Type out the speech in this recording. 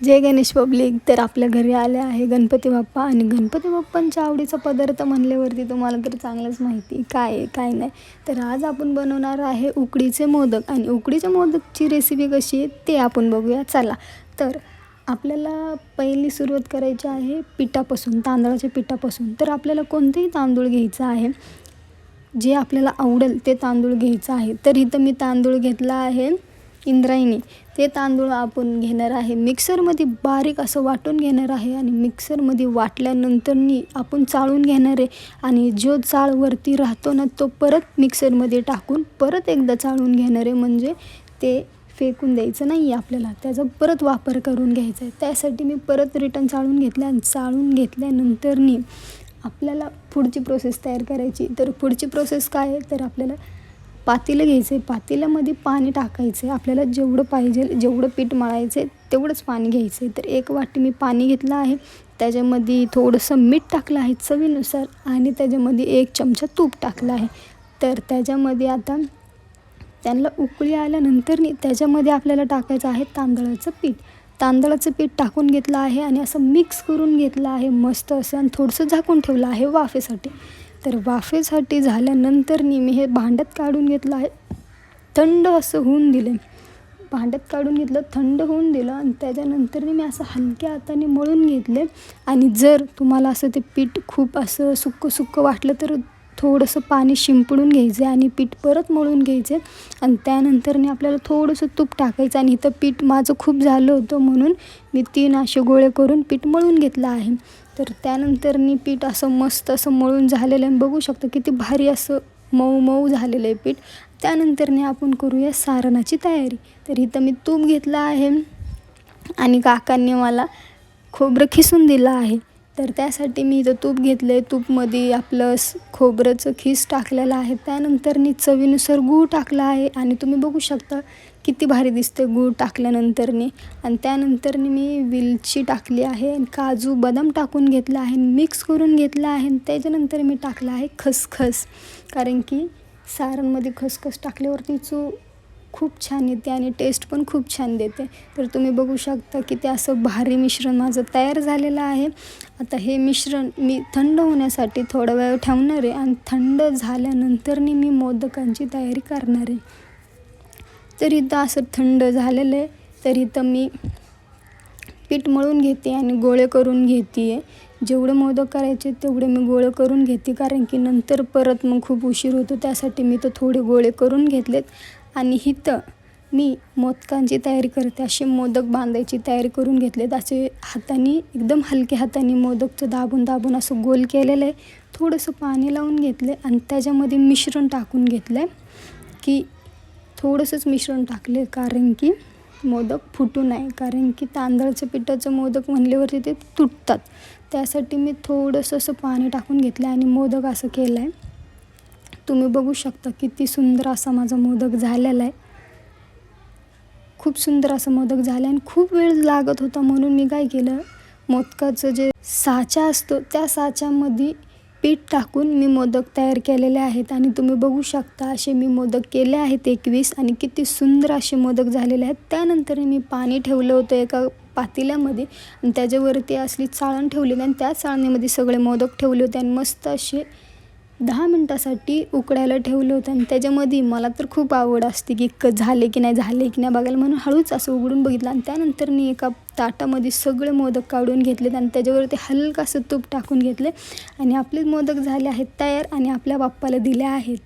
जय Ganesh public. तर आपल्या घरी आले आहे गणपती बाप्पा आणि गणपती बाप्पांच्या आवडीचा पदार्थ म्हणल्यावरती तुम्हाला तर चांगलंच माहिती काय आहे काय नाही. तर आज आपण बनवणार आहे उकडीचे मोदक. आणि उकडीच्या मोदकची रेसिपी कशी आहे ते आपण बघूया. चला. तर आपल्याला पहिली सुरुवात करायची आहे पिठापासून तांदळाच्या पिठापासून. तर आपल्याला कोणतेही तांदूळ घ्यायचं आहे जे आपल्याला आवडेल ते तांदूळ घ्यायचं आहे. तर इथं मी तांदूळ घेतला आहे. इंद्रायणी. ते तांदूळ आपण घेणार आहे. मिक्सरमध्ये बारीक असं वाटून घेणार आहे आणि मिक्सरमध्ये वाटल्यानंतरनी आपण चाळून घेणार आहे. आणि जो चाळवरती राहतो ना तो परत मिक्सरमध्ये टाकून परत एकदा चाळून घेणार आहे. म्हणजे ते फेकून द्यायचं नाही आहे आपल्याला. त्याचा परत वापर करून घ्यायचा आहे. त्यासाठी मी परत रिटर्न चाळून घेतलं आणि चाळून घेतल्यानंतरनी आपल्याला पुढची प्रोसेस तयार करायची. तर पुढची प्रोसेस काय आहे? तर आपल्याला पातेलं घ्यायचं आहे पातेल्यामध्ये पाणी टाकायचं आहे आपल्याला जेवढं पाहिजे जेवढं पीठ मळायचं आहे तेवढंच पाणी घ्यायचं. आहे तर एक वाटी मी पाणी घेतलं आहे. त्याच्यामध्ये थोडंसं मीठ टाकलं आहे चवीनुसार आणि त्याच्यामध्ये एक चमचा तूप टाकलं आहे. तर त्याच्यामध्ये आता त्यांना उकळी आल्यानंतर त्याच्यामध्ये आपल्याला टाकायचं आहे तांदळाचं पीठ. तांदळाचं पीठ टाकून घेतलं आहे आणि असं मिक्स करून घेतलं आहे मस्त असं आणि थोडंसं झाकून ठेवलं आहे वाफेसाठी. तर वाफेसाठी झाल्यानंतर मी हे भांड्यात काढून घेतलं आहे. थंड असं होऊन दिलं भांड्यात काढून घेतलं थंड होऊन दिलं आणि त्याच्यानंतर मी असं हलक्या हाताने मळून घेतले आणि जर तुम्हाला असं ते पीठ खूप असं सुक्कं सुक्कं वाटलं तर थोडंसं पाणी शिंपडून घ्यायचं आणि पीठ परत मळून घ्यायचे आणि त्यानंतरने आपल्याला थोडंसं तूप टाकायचं आणि इथं पीठ माझं खूप झालं होतं म्हणून मी तीन असे गोळे करून पीठ मळून घेतलं आहे. तर त्यानंतरनी पीठ असं मस्त असं मळून झालेलं आहे. बघू शकतो किती भारी असं मऊ मऊ झालेलं आहे पीठ. त्यानंतरने आपण करूया सारणाची तयारी. तर इथं मी तूप घेतलं आहे आणि काकांनी मला खोबरं खिसून दिलं आहे. तर त्यासाठी मी इथं तूप घेतलं आहे तूपमध्ये आपलं खोबऱ्याचं खोबरंचं खीस टाकलेलं आहे. त्यानंतरनी चवीनुसार गूळ टाकला आहे. आणि तुम्ही बघू शकता किती भारी दिसते गूळ टाकल्यानंतरनी. आणि त्यानंतरनी मी विलची टाकली आहे. आणि काजू बदाम टाकून घेतला आहे. मिक्स करून घेतला आहे. आणि त्याच्यानंतर मी टाकला आहे खसखस. कारण की सारणमध्ये खसखस टाकल्यावरती चू खूप छान येते आणि टेस्ट पण खूप छान देते. तर तुम्ही बघू शकता की ते असं भारी मिश्रण माझं तयार झालेलं आहे. आता हे मिश्रण मी थंड होण्यासाठी थोडा वेळ ठेवणार आहे आणि थंड झाल्यानंतरनी मी मोदकांची तयारी करणार आहे. तर इथं असं थंड झालेलं आहे तर इथं मी पीठ मळून घेते आणि गोळे करून घेते आहे जेवढे मोदक करायचे तेवढे मी गोळे करून घेते कारण की नंतर परत मग खूप उशीर होतो त्यासाठी मी तर थोडे गोळे करून घेतलेत. आणि इथं मी मोदकांची तयारी करते असे मोदक बांधायची तयारी करून घेतलेत. असे हाताने एकदम हलक्या हाताने मोदकचं दाबून दाबून असं गोल केलेलं आहे. थोडंसं पाणी लावून घेतलं आहे आणि त्याच्यामध्ये मिश्रण टाकून घेतलं आहे की थोडंसंच मिश्रण टाकले कारण की मोदक फुटू नये कारण की तांदळाचं पिठाचं मोदक म्हणल्यावरती ते तुटतात. त्यासाठी मी थोडंसं असं पाणी टाकून घेतलं आणि मोदक असं केलं आहे तुम्ही बघू शकता किती सुंदर असा माझा मोदक झालेला आहे. खूप सुंदर असं मोदक झालं आणि खूप वेळ लागत होता म्हणून मी काय केलं मोदकाचं जे साचा असतो त्या साच्यामध्ये पीठ टाकून मी मोदक तयार केलेले आहेत आणि तुम्ही बघू शकता असे मी मोदक केले आहेत एकवीस आणि किती सुंदर असे मोदक झालेले आहेत. त्यानंतर मी पाणी ठेवलं होतं एका पातेल्यामध्ये आणि त्याच्यावरती असली चाळण ठेवली आणि त्या चाळणीमध्ये सगळे मोदक ठेवले होते आणि मस्त असे दहा मिनटासाठी उकडायला ठेवलं होतं आणि त्याच्यामध्ये मला तर खूप आवड असते की क झाले की नाही झाले की नाही बघायला. म्हणून हळूच असं उघडून बघितलं आणि त्यानंतर मी एका ताटामध्ये सगळे मोदक काढून घेतलेत आणि त्याच्यावरती हलकं असं तूप टाकून घेतले. आणि आपले मोदक झाले आहेत तयार आणि आपल्या बाप्पाला दिले आहेत.